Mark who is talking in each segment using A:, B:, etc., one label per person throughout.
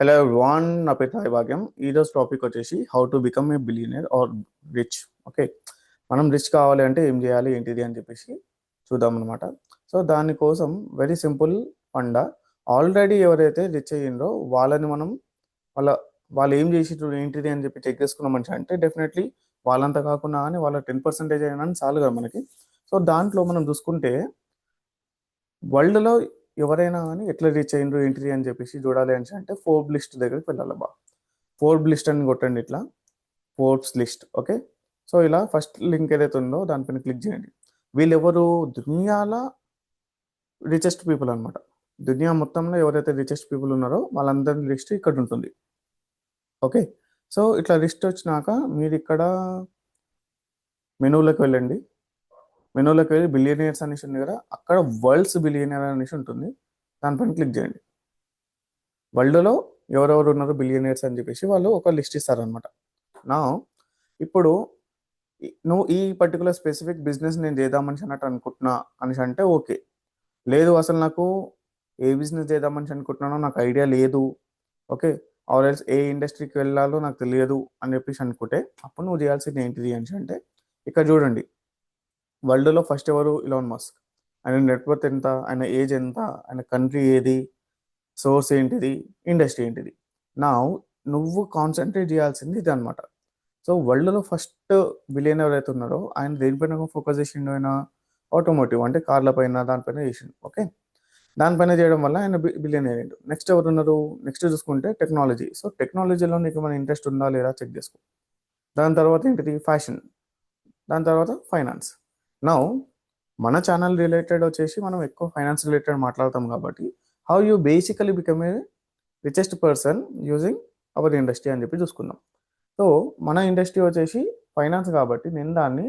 A: Hello van నా పేరు సాయి భాగ్యం ఈరోజు టాపిక్ వచ్చేసి how to become a billionaire or rich okay మనం రిచ్ కావాలి అంటే ఏం చేయాలి ఏంటిది అని చెప్పేసి చూద్దాం అనమాట సో దానికోసం వెరీ సింపుల్ పండ. ఆల్రెడీ ఎవరైతే రిచ్ అయ్యిండ్రో వాళ్ళని మనం వాళ్ళ వాళ్ళు ఏం చేసి ఏంటిది అని చెప్పి చెక్ చేసుకున్న మనిషి అంటే డెఫినెట్లీ వాళ్ళంతా కాకుండా కానీ వాళ్ళ టెన్ పర్సెంటేజ్ అయినా చాలు కదా మనకి. సో దాంట్లో మనం చూసుకుంటే వరల్డ్లో ఎవరైనా కానీ ఎట్లా రీచ్ అయ్యిండ్రు ఏంటి అని చెప్పేసి చూడాలి అని అంటే ఫోర్బ్ లిస్ట్ దగ్గరికి వెళ్ళాలి బా. ఫోర్బ్ లిస్ట్ అని కొట్టండి ఇట్లా. ఫోర్బ్స్ లిస్ట్ ఓకే సో ఇలా ఫస్ట్ లింక్ ఏదైతే ఉందో దానిపైన క్లిక్ చేయండి. వీళ్ళెవరు? దునియాల రిచెస్ట్ పీపుల్ అనమాట దునియా మొత్తంలో ఎవరైతే రిచెస్ట్ పీపుల్ ఉన్నారో వాళ్ళందరి లిస్ట్ ఇక్కడ ఉంటుంది. ఓకే సో ఇట్లా లిస్ట్ వచ్చినాక మీరు ఇక్కడ మెనూలోకి వెళ్ళండి. మెనూలోకి వెళ్ళి బిలియనియర్స్ అనేసి ఉంది కదా అక్కడ వరల్డ్స్ బిలియనియర్ అనేసి ఉంటుంది. దానిపైన క్లిక్ చేయండి. వరల్డ్లో ఎవరెవరు ఉన్నారు బిలియనియర్స్ అని చెప్పేసి వాళ్ళు ఒక లిస్ట్ ఇస్తారనమాట నా ఇప్పుడు నువ్వు ఈ పర్టికులర్ స్పెసిఫిక్ బిజినెస్ నేను చేద్దామని అన్నట్టు అనుకుంటున్నా అనేసి అంటే ఓకే. లేదు అసలు నాకు ఏ బిజినెస్ చేద్దామని అనుకుంటున్నానో నాకు ఐడియా లేదు. ఓకే. ఆర్ ఎల్స్ ఏ ఇండస్ట్రీకి వెళ్ళాలో నాకు తెలియదు అని చెప్పేసి అనుకుంటే అప్పుడు నువ్వు చేయాల్సింది ఏంటిది అని అంటే ఇక్కడ చూడండి. వరల్డ్లో ఫస్ట్ ఎవరు? ఇలాన్ మస్క్ ఆయన నెట్వర్త్ ఎంత? ఆయన ఏజ్ ఎంత? ఆయన కంట్రీ ఏది? సోర్స్ ఏంటిది? ఇండస్ట్రీ ఏంటిది? నా నువ్వు కాన్సన్ట్రేట్ చేయాల్సింది ఇది అనమాట సో వరల్డ్లో ఫస్ట్ బిలియన్ ఎవరైతే ఉన్నారో ఆయన దేనిపైన ఫోకస్ చేసిండు ఆయన? ఆటోమోటివ్ అంటే కార్ల పైన దానిపైన చేసిండు. ఓకే దానిపైన చేయడం వల్ల ఆయన బిలియన్ అయ్యాడు. నెక్స్ట్ ఎవరు ఉన్నారు? నెక్స్ట్ చూసుకుంటే టెక్నాలజీ సో టెక్నాలజీలో నీకు మన ఇంట్రెస్ట్ ఉందా? లేదా? చెక్ చేసుకో. దాని తర్వాత ఏంటిది? ఫ్యాషన్ దాని తర్వాత ఫైనాన్స్ నౌ మన ఛానల్ రిలేటెడ్ వచ్చేసి మనం ఎక్కువ ఫైనాన్స్ రిలేటెడ్ మాట్లాడతాం కాబట్టి how you basically become a richest person using our industry అని చెప్పి చూసుకుందాం. సో మన ఇండస్ట్రీ వచ్చేసి ఫైనాన్స్ కాబట్టి నేను దాన్ని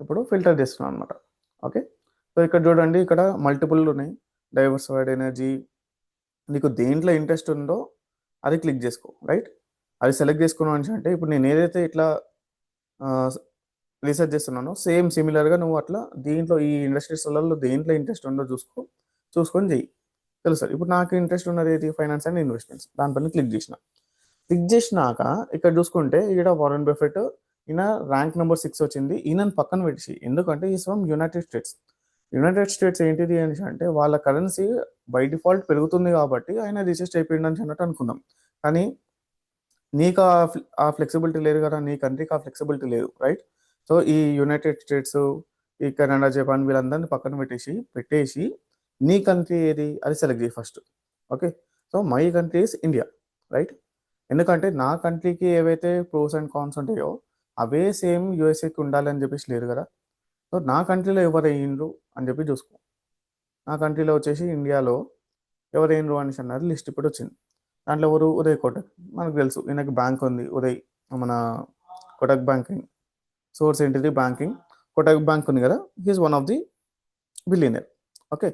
A: ఇప్పుడు ఫిల్టర్ చేస్తున్నాను అనమాట ఓకే సో ఇక్కడ చూడండి ఇక్కడ మల్టిపుల్ ఉన్నాయి. డైవర్సిఫైడ్ ఎనర్జీ నీకు దేంట్లో ఇంట్రెస్ట్ ఉందో అది క్లిక్ చేసుకో రైట్ అది సెలెక్ట్ చేసుకున్నాను అంటే ఇప్పుడు నేను ఏదైతే ఇట్లా రీసెర్చ్ చేస్తున్నాను. సేమ్ సిమిలర్గా నువ్వు అట్లా దీంట్లో ఈ ఇండస్ట్రీస్లలో దేంట్లో ఇంట్రెస్ట్ ఉందో చూసుకో చూసుకొని చెయ్యి. తెలుసు ఇప్పుడు నాకు ఇంట్రెస్ట్ ఉన్నది ఏది? ఫైనాన్స్ అండ్ ఇన్వెస్ట్మెంట్స్ దానిపైన క్లిక్ చేసిన. క్లిక్ చేసినాక ఇక్కడ చూసుకుంటే ఇక్కడ వారెన్ బెఫెట్ ఈయన ర్యాంక్ నెంబర్ సిక్స్ వచ్చింది. ఈయన పక్కన పెట్టి ఎందుకంటే ఈ from United States United States ఏంటిది అని అంటే వాళ్ళ కరెన్సీ బై డిఫాల్ట్ పెరుగుతుంది కాబట్టి ఆయన రిజిస్ట్ అయిపోయింది అని అన్నట్టు అనుకుందాం కానీ నీకు ఆ ఆ ఫ్లెక్సిబిలిటీ లేదు కదా నీ కంట్రీకి ఆ ఫ్లెక్సిబిలిటీ లేదు రైట్ సో ఈ యునైటెడ్ స్టేట్స్ ఈ కెనడా జపాన్ వీళ్ళందరినీ పక్కన పెట్టేసి పెట్టేసి నీ కంట్రీ ఏది అది సెలెక్ట్ చేయి first okay so my country is India right ఎందుకంటే నా కంట్రీకి ఏవైతే ప్రోస్ అండ్ కాన్స్ ఉంటాయో అవే సేమ్ యూఎస్ఏకి ఉండాలి అని చెప్పేసి లేరు కదా? సో నా కంట్రీలో ఎవరు అని చెప్పి చూసుకో. నా కంట్రీలో వచ్చేసి ఇండియాలో ఎవరు అనేసి అన్నారు లిస్ట్ ఇప్పుడు వచ్చింది. దాంట్లో ఎవరు? ఉదయ్ కోటక్. మనకు తెలుసు. ఈయనకి బ్యాంక్ ఉంది. ఉదయ్ మన కోటక్ బ్యాంకింగ్ సోర్స్ ఏంటిది బ్యాంకింగ్. కోటక్ బ్యాంక్ ఉంది కదా? He's one of the billionaire okay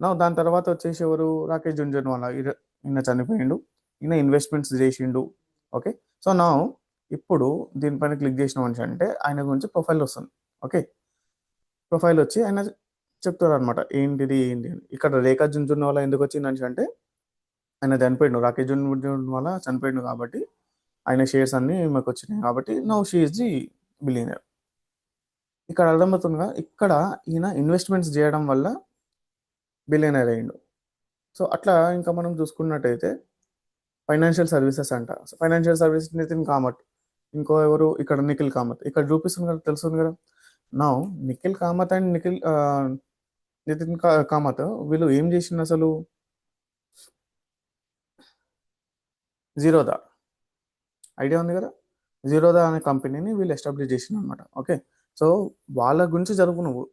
A: నా దాని తర్వాత వచ్చేసి ఎవరు? రాకేష్ జుంజన్వాలా ఈయన ఈయన చనిపోయిండు. ఈయన ఇన్వెస్ట్మెంట్స్ చేసిండు. ఓకే సో నా ఇప్పుడు దీనిపైన క్లిక్ చేసిన మనిషి అంటే ఆయన గురించి ప్రొఫైల్ వస్తుంది. ఓకే ప్రొఫైల్ వచ్చి ఆయన చెప్తారు అనమాట ఏంటిది ఏంటి అని. ఇక్కడ రేఖా జుంజున్వాలా ఎందుకు వచ్చింది మనిషి అంటే ఆయన చనిపోయిండు. రాకేష్ జుంజున్వాలా చనిపోయిండు కాబట్టి ఆయన షేర్స్ అన్ని మాకు వచ్చినాయి. కాబట్టి నౌ షీఈస్ ది బిలియనర్ ఇక్కడ అర్థమవుతుందిగా ఇక్కడ ఈయన ఇన్వెస్ట్మెంట్స్ చేయడం వల్ల బిలియనర్ అయ్యిండు. సో అట్లా ఇంకా మనం చూసుకున్నట్టయితే ఫైనాన్షియల్ సర్వీసెస్ అంట. So financial services Nithin Kamath ఇంకో ఎవరు? ఇక్కడ నిఖిల్ కామత్. ఇక్కడ చూపిస్తుంది కదా తెలుస్తుంది కదా. నా నిఖిల్ కామత్ అండ్ నిఖిల్ నితిన్ కా- కామత్ వీళ్ళు ఏం చేసిండు అసలు? జీరోదా ఐడియా ఉంది కదా? జీరోదా అనే కంపెనీని వీళ్ళు ఎస్టాబ్లిష్ చేసిన అనమాట ఓకే? సో వాళ్ళ గురించి చదువు నువ్వు.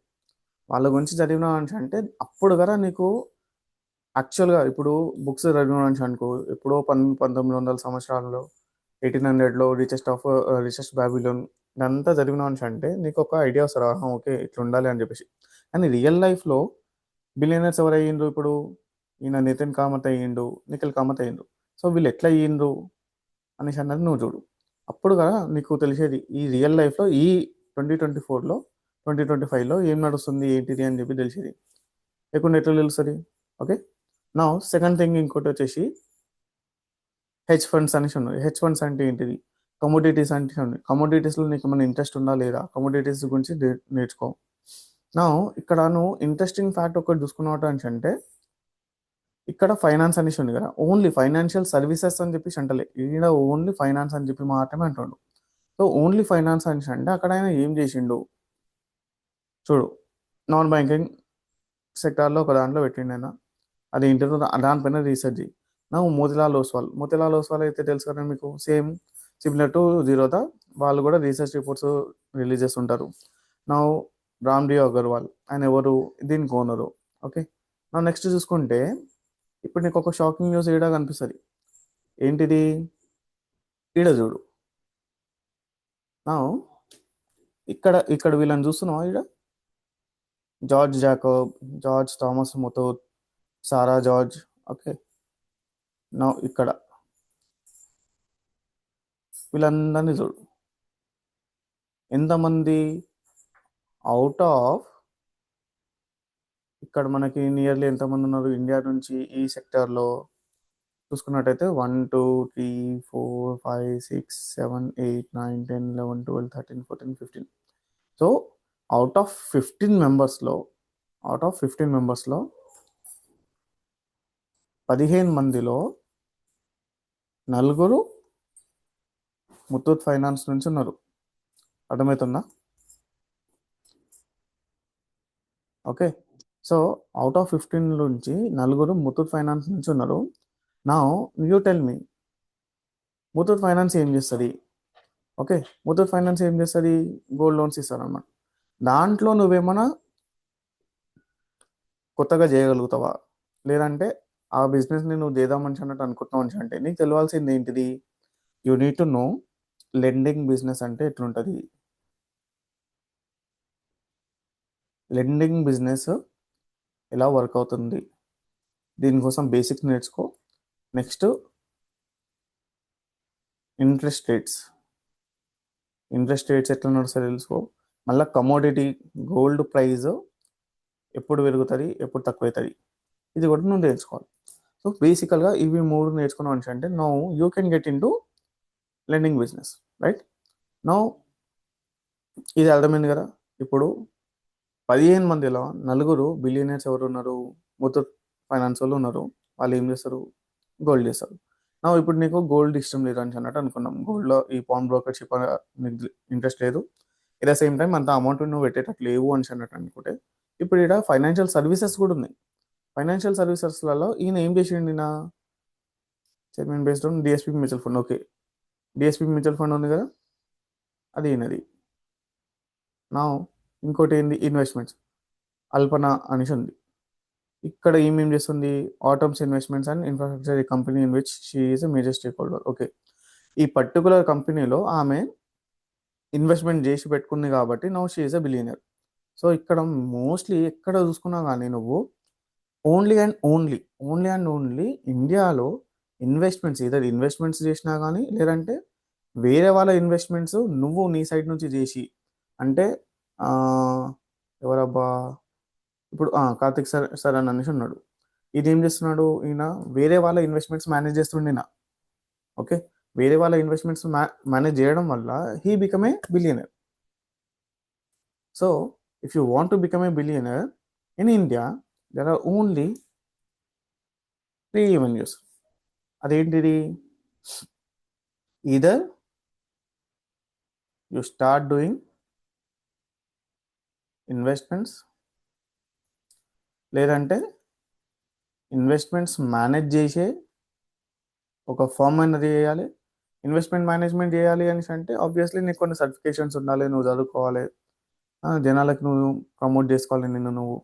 A: వాళ్ళ గురించి చదివినావు అని అంటే అప్పుడు కదా నీకు యాక్చువల్గా ఇప్పుడు బుక్స్ చదివినావు అనుకో ఎప్పుడో పన్ పంతొమ్మిది వందల సంవత్సరాలలో ఎయిటీన్ హండ్రెడ్లో రిచెస్ట్ ఆఫ్ రిచెస్ట్ బ్యాబిలోన్ ఇదంతా చదివినావు అని అంటే నీకు ఒక ఐడియా వస్తారు ఆహా, ఓకే ఇట్లా ఉండాలి అని చెప్పేసి. కానీ రియల్ లైఫ్లో బిలియనర్స్ ఎవరు అయ్యిండ్రు ఇప్పుడు? ఈయన నితిన్ కామత్ అయ్యిండు నిఖిల్ కామత్ అయ్యిండు సో వీళ్ళు ఎట్లా అయ్యిండ్రు అనేసి అన్నది నువ్వు చూడు. అప్పుడు కదా నీకు తెలిసేది ఈ రియల్ లైఫ్లో ఈ ట్వంటీ ట్వంటీ ఫోర్లో ట్వంటీ ట్వంటీ ఫైవ్లో ఏం నడుస్తుంది ఏంటిది అని చెప్పి తెలిసేది. లేకుండా ఎట్లా తెలుస్తుంది? ఓకే? నా సెకండ్ థింగ్ ఇంకోటి వచ్చేసి హెచ్ ఫండ్స్ అనేసి ఉన్నాయి హెచ్ ఫండ్స్ అంటే ఏంటిది? కమోడిటీస్ అంటే ఉన్నాయి కమోడిటీస్లో నీకు ఏమైనా ఇంట్రెస్ట్ ఉందా లేదా? కమోడిటీస్ గురించి నే- నేర్చుకో. నా ఇక్కడ నువ్వు ఇంట్రెస్టింగ్ ఫ్యాక్ట్ ఒకటి చూసుకున్నట్టు అంటే ఇక్కడ ఫైనాన్స్ అనేసి ఉంది కదా ఓన్లీ ఫైనాన్షియల్ సర్వీసెస్ అని చెప్పి అంటలే. ఈడ ఓన్లీ ఫైనాన్స్ అని చెప్పి మాత్రమే అంటుండు. సో ఓన్లీ ఫైనాన్స్ అనేసి అంటే అక్కడ ఆయన ఏం చేసిండు? చూడు నాన్ బ్యాంకింగ్ సెక్టార్లో ఒక దాంట్లో పెట్టిండు ఆయన. అది ఏంటో దానిపైన రీసెర్చ్ నా మోతిలాల్ ఓస్వాల్. మోతిలాల్ ఓస్వాల్ అయితే తెలుసు కదా మీకు సేమ్ సిమిలర్ టు జీరోదా? వాళ్ళు కూడా రీసెర్చ్ రిపోర్ట్స్ రిలీజ్ చేస్తుంటారు. నా రామ్డియో అగర్వాల్. ఆయన ఎవరు? దీనికి ఓనరు. ఓకే? నా నెక్స్ట్ చూసుకుంటే ఇప్పుడు నీకు ఒక షాకింగ్ న్యూస్ ఈడ కనిపిస్తుంది? ఏంటిది? ఈడ చూడు. నా ఇక్కడ ఇక్కడ వీళ్ళని చూస్తున్నావా ఈడ? George Jacob George Thomas Muthoot Sara George. Okay. నా ఇక్కడ. వీళ్ళందరినీ చూడు. ఎంతమంది? అవుట్ ఆఫ్ ఇక్కడ మనకి నియర్లీ ఎంతమంది ఉన్నారు? ఇండియా నుంచి ఈ సెక్టార్లో చూసుకున్నట్టయితే one two three four five six seven eight nine ten eleven twelve thirteen fourteen fifteen so out of fifteen మెంబర్స్లో అవుట్ ఆఫ్ ఫిఫ్టీన్ మెంబర్స్లో పదిహేను మందిలో నలుగురు ముత్తూట్ ఫైనాన్స్ నుంచి ఉన్నారు. అర్థమవుతుందా? Okay. So out of fifteen నుంచి నలుగురు ముత్తూట్ ఫైనాన్స్ నుంచి ఉన్నారు. నా you tell me Muthoot finance ఏం చేస్తుంది? ఓకే ముత్తూట్ ఫైనాన్స్ ఏం చేస్తుంది? గోల్డ్ లోన్స్ ఇస్తారనమాట దాంట్లో నువ్వేమన్నా కొత్తగా చేయగలుగుతావా? లేదంటే ఆ బిజినెస్ని నువ్వు చేద్దామని అన్నట్టు అనుకుంటున్నావు అని అంటే నీకు తెలియాల్సింది ఏంటిది? You need to know lending business అంటే ఎట్లుంటుంది? లెండింగ్ బిజినెస్ ఎలా వర్క్ అవుతుంది? దీనికోసం బేసిక్స్ నేర్చుకో next interest rates interest rates ఎట్లా నడుస్తాయో తెలుసుకో? మళ్ళీ కమోడిటీ గోల్డ్ ప్రైస్ ఎప్పుడు పెరుగుతుంది ఎప్పుడు తక్కువ అవుతుంది ఇది కూడా నువ్వు నేర్చుకోవాలి. సో బేసికల్గా ఇవి మూడు నేర్చుకున్నావు మనిషి అంటే no you can get into lending business right no ఇది అర్థమైంది కదా? ఇప్పుడు పదిహేను మందిలో నలుగురు బిలియనర్స్ ఎవరు ఉన్నారు? ముత్తూట్ ఫైనాన్స్ వాళ్ళు ఉన్నారు. వాళ్ళు ఏం చేస్తారు? గోల్డ్ చేస్తారు. నా ఇప్పుడు నీకు గోల్డ్ ఇష్టం లేదు అని అన్నట్టు అనుకున్నాం. గోల్డ్లో ఈ పాన్ బ్రోకర్షిప్ ఇంట్రెస్ట్ లేదు. ఇట్ ద సేమ్ టైం అంత అమౌంట్ నువ్వు పెట్టేటట్టు లేవు అని అన్నట్టు అనుకుంటే ఇప్పుడు ఇక్కడ ఫైనాన్షియల్ సర్వీసెస్ కూడా ఉన్నాయి ఫైనాన్షియల్ సర్వీసెస్లలో ఈయన ఏం చేసిండు నా chairman based on DSP mutual fund okay DSP mutual fund ఉంది కదా? అది ఈయనది. నా ఇంకోటి ఏంది ఇన్వెస్ట్మెంట్స్. అల్పన అనేసి ఉంది. ఇక్కడ ఏమేం చేస్తుంది? Atoms investments and infrastructure company in which she is a major stake holder. Okay. ఈ పర్టికులర్ కంపెనీలో ఆమె ఇన్వెస్ట్మెంట్ చేసి పెట్టుకుంది కాబట్టి now she is a billionaire. So ఇక్కడ మోస్ట్లీ ఎక్కడ చూసుకున్నా కానీ నువ్వు only and only only and only ఇండియాలో ఇన్వెస్ట్మెంట్స్ ఇదర్ ఇన్వెస్ట్మెంట్స్ చేసినా కానీ లేదంటే వేరే వాళ్ళ ఇన్వెస్ట్మెంట్స్ నువ్వు నీ సైడ్ నుంచి చేసి అంటే ఎవరబ్బా? ఇప్పుడు కార్తిక్ సార్ సార్ అని అనేసి ఉన్నాడు. ఇది ఏం చేస్తున్నాడు ఈయన? వేరే వాళ్ళ ఇన్వెస్ట్మెంట్స్ మేనేజ్ చేస్తుండిన? ఓకే. వేరే వాళ్ళ ఇన్వెస్ట్మెంట్స్ మేనేజ్ చేయడం వల్ల he become a billionaire so if you want to become a billionaire in India there are only three avenues అదేంటిది? Either you start doing investments లేదంటే ఇన్వెస్ట్మెంట్స్ మేనేజ్ చేసే ఒక form అనేది చేయాలి. ఇన్వెస్ట్మెంట్ మేనేజ్మెంట్ చేయాలి అని అంటే ఆబ్వియస్లీ నీకు కొన్ని సర్టిఫికేషన్స్ ఉండాలి నువ్వు చదువుకోవాలి. జనాలకు నువ్వు ప్రమోట్ చేసుకోవాలి నిన్ను నువ్వు.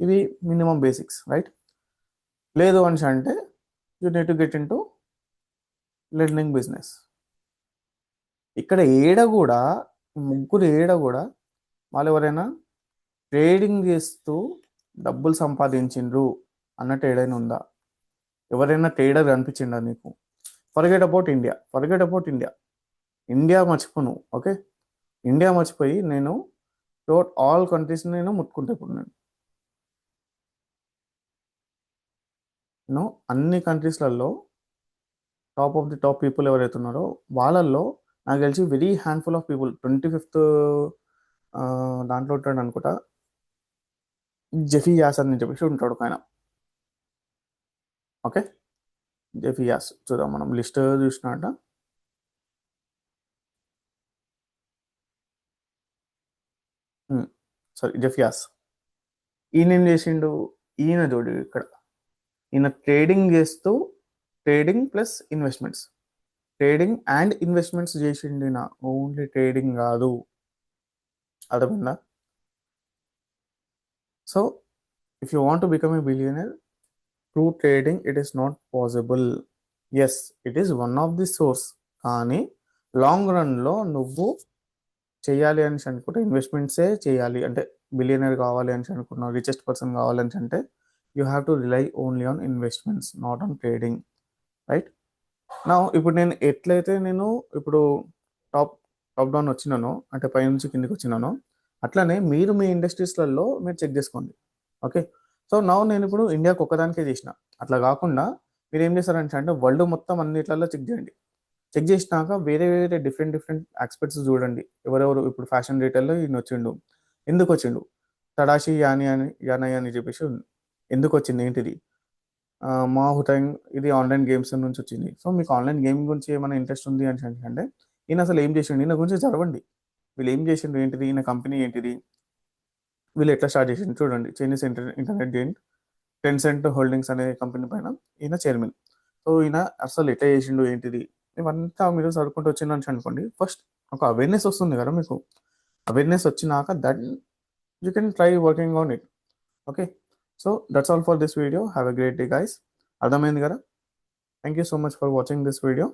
A: ఇవి మినిమం బేసిక్స్ రైట్ లేదు అని అంటే you need to get into lending business ఇక్కడ ఏడ కూడా ముగ్గురు ఏడ కూడా వాళ్ళు ఎవరైనా ట్రేడింగ్ చేస్తూ డబ్బులు సంపాదించిండ్రు అన్నట్టు ఏడైనా ఉందా? ఎవరైనా ట్రేడర్ కనిపించిండా నీకు? Forget about India forget about India India మర్చిపోను ఓకే ఇండియా మర్చిపోయి నేను టోట్ ఆల్ కంట్రీస్ నేను ముట్టుకుంటా ఇప్పుడు నేను. నేను అన్ని కంట్రీస్లలో top of the top people ఎవరైతే ఉన్నారో వాళ్ళల్లో నాకు తెలిసి very handful of people twenty fifth దాంట్లో ఉంటాడు అనుకుంటా. జెఫియాస్ అని చెప్పేసి ఉంటాడు ఆయన. ఓకే? Jeff Yass. చూద్దాం మనం లిస్ట్ చూసినట్ట సారీ జెఫియాస్ ఈయన ఏం చేసిండు? ఈయన చూడు ఇక్కడ. ఈయన ట్రేడింగ్ చేస్తూ trading plus investments. Trading and investments చేసిండు ఈయన. ఓన్లీ ట్రేడింగ్ కాదు. అర్థమైందా? So if you want become a billionaire through trading it is not possible yes it is one of the source కానీ లాంగ్ రన్లో నువ్వు చేయాలి అని అనుకుంటే ఇన్వెస్ట్మెంట్సే చేయాలి. అంటే బిలియనర్ కావాలి అని అనుకున్నావు రిచెస్ట్ పర్సన్ కావాలి అని అంటే you have to rely only on investments not on trading right నా ఇప్పుడు నేను ఎట్లయితే నేను ఇప్పుడు టాప్ టాప్ డౌన్ వచ్చినానో అంటే పై నుంచి కిందికి వచ్చినానో అట్లనే మీరు మీ ఇండస్ట్రీస్లలో మీరు చెక్ చేసుకోండి. ఓకే? సో నా నేను ఇప్పుడు ఇండియాకి ఒక్కదానికే చేసిన. అట్లా కాకుండా మీరు ఏం చేస్తారంటే అంటే వరల్డ్ మొత్తం అన్నిట్లలో చెక్ చేయండి. చెక్ చేసినాక వేరే వేరే డిఫరెంట్ డిఫరెంట్ ఎక్స్పర్ట్స్ చూడండి. ఎవరెవరు ఇప్పుడు ఫ్యాషన్ రీటైల్లో ఈయన వచ్చిండు. ఎందుకు వచ్చిండు? తడాషి యాని అని యానయ్య అని చెప్పేసి ఎందుకు వచ్చింది? ఏంటిది? మా హుటాంగ్ ఇది ఆన్లైన్ గేమ్స్ నుంచి వచ్చింది. సో మీకు ఆన్లైన్ గేమ్ గురించి ఏమైనా ఇంట్రెస్ట్ ఉంది అని అంటే ఈయన అసలు ఏం చేసిండు? ఈయన గురించి చదవండి. వీళ్ళు ఏం చేసిండు ఏంటిది? ఈయన కంపెనీ ఏంటిది? వీళ్ళు ఎట్లా స్టార్ట్ చేసిండు చూడండి. Chinese inter internet game Tencent holdings అనే కంపెనీ పైన ఈయన చైర్మన్. సో ఈయన అసలు ఎట్లా చేసిండు? ఏంటిది? ఇవంతా మీరు చదువుకుంటూ వచ్చిందని అనుకోండి. ఫస్ట్ ఒక అవేర్నెస్ వస్తుంది కదా మీకు. అవేర్నెస్ వచ్చినాక that you can try working on it. Okay? So that's all for this video have a great day guys అర్థమైంది కదా? Thank you so much for watching this video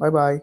A: bye bye